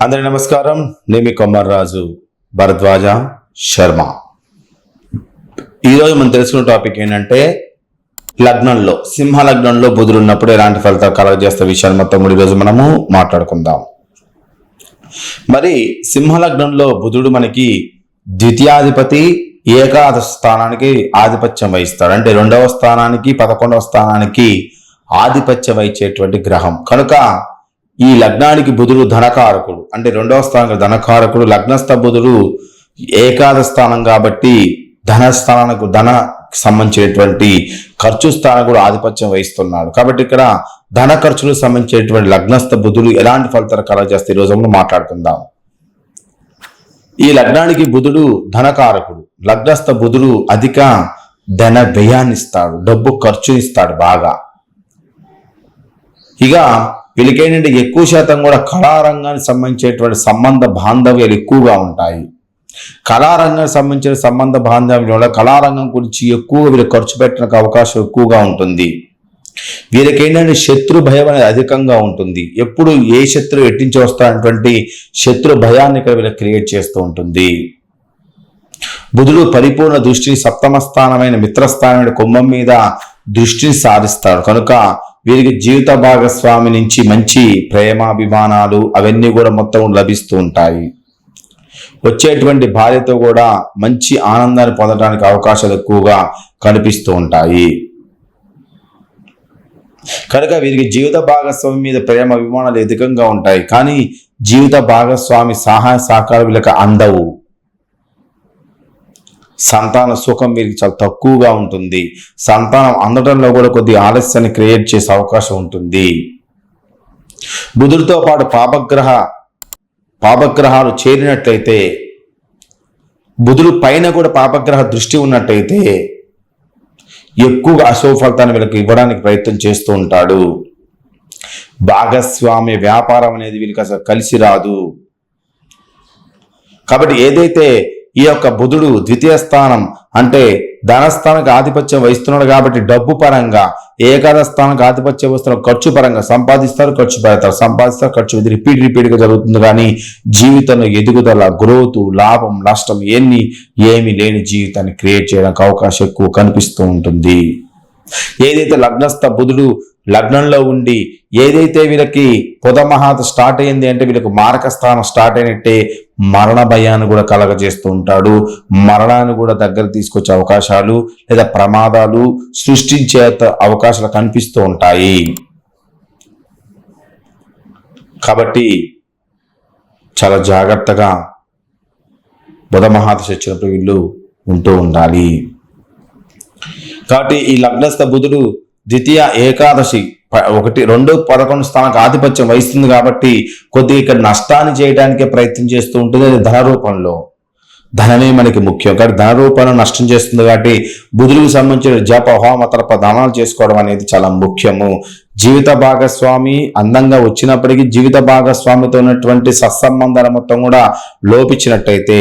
అందరి నమస్కారం. నేమి కొమ్మర్రాజు భరద్వాజ శర్మ. ఈరోజు మనం తెలుసుకున్న టాపిక్ ఏంటంటే లగ్నంలో సింహ లగ్నంలో బుధుడు ఉన్నప్పుడు ఎలాంటి ఫలితాలు కలగజేస్తే విషయాన్ని మొత్తం కూడా ఈరోజు మనము మాట్లాడుకుందాం. మరి సింహ లగ్నంలో బుధుడు మనకి ద్వితీయాధిపతి ఏకాదశ స్థానానికి ఆధిపత్యం వహిస్తాడు. అంటే రెండవ స్థానానికి పదకొండవ స్థానానికి ఆధిపత్యం వహించేటువంటి గ్రహం. కనుక ఈ లగ్నానికి బుధుడు ధనకారకుడు. అంటే రెండవ స్థానం ధనకారకుడు లగ్నస్థ బుధుడు ఏకాద స్థానం కాబట్టి ధన స్థానానికి ధన సంబంధించినటువంటి ఖర్చు స్థానం కూడా ఆధిపత్యం వహిస్తున్నాడు. కాబట్టి ఇక్కడ ధన ఖర్చులకు సంబంధించినటువంటి లగ్నస్థ బుధుడు ఎలాంటి ఫలితాలు కలగజేస్తే ఈ రోజు మాట్లాడుకుందాం. ఈ లగ్నానికి బుధుడు ధనకారకుడు. లగ్నస్థ బుధుడు అధిక ధన వ్యయాన్ని ఇస్తాడు. డబ్బు ఖర్చు ఇస్తాడు బాగా. ఇక వీళ్ళకేంటంటే ఎక్కువ శాతం కూడా కళారంగానికి సంబంధించేటువంటి సంబంధ బాంధవ్యాలు ఎక్కువగా ఉంటాయి. కళారంగానికి సంబంధించిన సంబంధ బాంధవ్యం వల్ల కళారంగం గురించి ఎక్కువగా వీళ్ళు ఖర్చు పెట్టడానికి అవకాశం ఎక్కువగా ఉంటుంది. వీళ్ళకి ఏంటంటే శత్రు భయం అనేది అధికంగా ఉంటుంది. ఎప్పుడు ఏ శత్రువు ఎట్టించి వస్తానటువంటి శత్రు భయాన్ని ఇక్కడ వీళ్ళకి క్రియేట్ చేస్తూ ఉంటుంది. బుధుడు పరిపూర్ణ దృష్టిని సప్తమ స్థానమైన మిత్రస్థానమైన కుంభం మీద దృష్టిని సాధిస్తాడు. కనుక వీరికి జీవిత భాగస్వామి నుంచి మంచి ప్రేమాభిమానాలు అవన్నీ కూడా మొత్తం లభిస్తూ ఉంటాయి. వచ్చేటువంటి భార్యతో కూడా మంచి ఆనందాన్ని పొందడానికి అవకాశాలు ఎక్కువగా కనిపిస్తూ ఉంటాయి. కనుక వీరికి జీవిత భాగస్వామి మీద ప్రేమ అభిమానాలు అధికంగా ఉంటాయి. కానీ జీవిత భాగస్వామి సహాయ సహకారం వీళ్ళకి అందవు. సంతాన సుఖం వీరికి చాలా తక్కువగా ఉంటుంది. సంతానం అందడంలో కూడా కొద్ది ఆలస్యాన్ని క్రియేట్ చేసే అవకాశం ఉంటుంది. బుధుడితో పాటు పాపగ్రహ పాపగ్రహాలు చేరినట్లయితే బుధుడు పైన కూడా పాపగ్రహ దృష్టి ఉన్నట్టయితే ఎక్కువగా అశుభ ఫలితాన్ని వీళ్ళకి ఇవ్వడానికి ప్రయత్నం చేస్తూ ఉంటాడు. భాగస్వామ్య వ్యాపారం అనేది వీళ్ళకి అసలు కలిసి రాదు. కాబట్టి ఏదైతే ఈ యొక్క బుధుడు ద్వితీయ స్థానం అంటే ధనస్థానకు ఆధిపత్యం వహిస్తున్నాడు కాబట్టి డబ్బు పరంగా ఏకాద స్థానానికి ఆధిపత్యం వస్తున్న ఖర్చు పరంగా సంపాదిస్తారు ఖర్చు పెడతారు. సంపాదిస్తారు ఖర్చు ఇది రిపీట్ రిపీట్గా జరుగుతుంది. కానీ జీవితంలో ఎదుగుదల గ్రోత్ లాభం నష్టం ఎన్ని ఏమి లేని జీవితాన్ని క్రియేట్ చేయడానికి అవకాశం ఎక్కువ కనిపిస్తూ ఉంటుంది. ఏదైతే లగ్నస్థ బుధుడు లగ్నంలో ఉండి ఏదైతే వీళ్ళకి పొదమహాత స్టార్ట్ అయింది అంటే వీళ్ళకి మారక స్థానం స్టార్ట్ అయినట్టే మరణ భయాన్ని కూడా కలగజేస్తూ ఉంటాడు. మరణాన్ని కూడా దగ్గర తీసుకొచ్చే అవకాశాలు లేదా ప్రమాదాలు సృష్టించే అవకాశాలు కనిపిస్తూ ఉంటాయి. కాబట్టి చాలా జాగ్రత్తగా బుధమహాదశ వచ్చినప్పుడు వీళ్ళు ఉంటూ ఉండాలి. కాబట్టి ఈ లగ్నస్థ బుధుడు ద్వితీయ ఏకాదశి ఒకటి రెండు పదకొండు స్థానకు ఆధిపత్యం వహిస్తుంది కాబట్టి కొద్దిగా ఇక్కడ నష్టాన్ని చేయడానికే ప్రయత్నం చేస్తూ ఉంటుంది అది ధన రూపంలో ధనమే మనకి ముఖ్యం కాబట్టి ధన రూపంలో నష్టం చేస్తుంది కాబట్టి బుధులకు సంబంధించిన జప హోమ తరప దానాలు చేసుకోవడం అనేది చాలా ముఖ్యము. జీవిత భాగస్వామి అందంగా వచ్చినప్పటికీ జీవిత భాగస్వామితో ఉన్నటువంటి సత్సంబంధాల మొత్తం కూడా లోపించినట్టయితే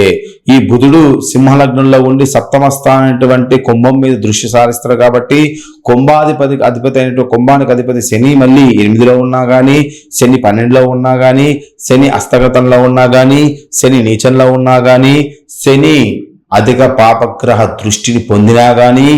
ఈ బుధుడు సింహలగ్నంలో ఉండి సప్తమ స్థానమైనటువంటి కుంభం మీద దృష్టి సారిస్తారు కాబట్టి కుంభాధిపతి అధిపతి అయినటువంటి కుంభానికి అధిపతి శని మళ్ళీ ఎనిమిదిలో ఉన్నా కానీ శని పన్నెండులో ఉన్నా కానీ శని అస్తగతంలో ఉన్నా కానీ శని నీచంలో ఉన్నా కానీ శని అధిక పాపగ్రహ దృష్టిని పొందినా కానీ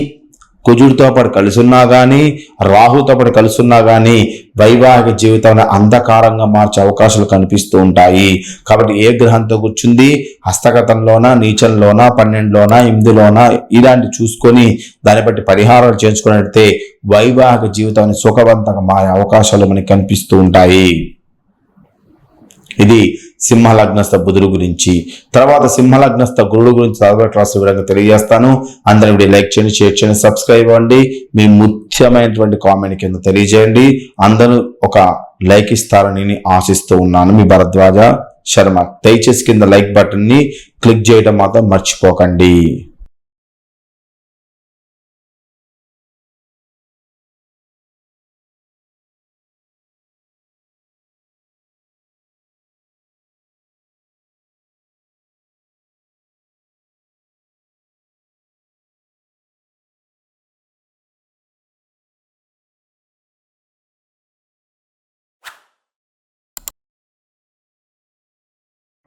కుజుడితో పాటు కలుసున్నా కానీ రాహుతో పాటు కలుసున్నా కానీ వైవాహిక జీవితాన్ని అంధకారంగా మార్చే అవకాశాలు కనిపిస్తూ ఉంటాయి. కాబట్టి ఏ గ్రహంతో కూర్చుంది? హస్తగతంలోనా నీచంలోనా పన్నెండులోనా ఎనిమిదిలోనా? ఇలాంటి చూసుకొని దాన్ని బట్టి పరిహారాలు చేయించుకున్నట్లయితే వైవాహిక జీవితాన్ని సుఖవంతంగా మారే అవకాశాలు మనకి కనిపిస్తూ ఉంటాయి. ఇది సింహలగ్నస్థ బుధుడు గురించి తర్వాత సింహలగ్నస్థ గురుడు గురించి తర్వాత రాసి వివరంగా తెలియజేస్తాను. అందరూ వీడియో లైక్ చేయండి షేర్ చేయండి సబ్స్క్రైబ్ అవ్వండి. మీ ముఖ్యమైనటువంటి కామెంట్ కింద తెలియజేయండి. అందరూ ఒక లైక్ ఇస్తారని ఆశిస్తూ ఉన్నాను. మీ భరద్వాజ శర్మ దయచేసి కింద లైక్ బటన్ని క్లిక్ చేయడం మాత్రం మర్చిపోకండి.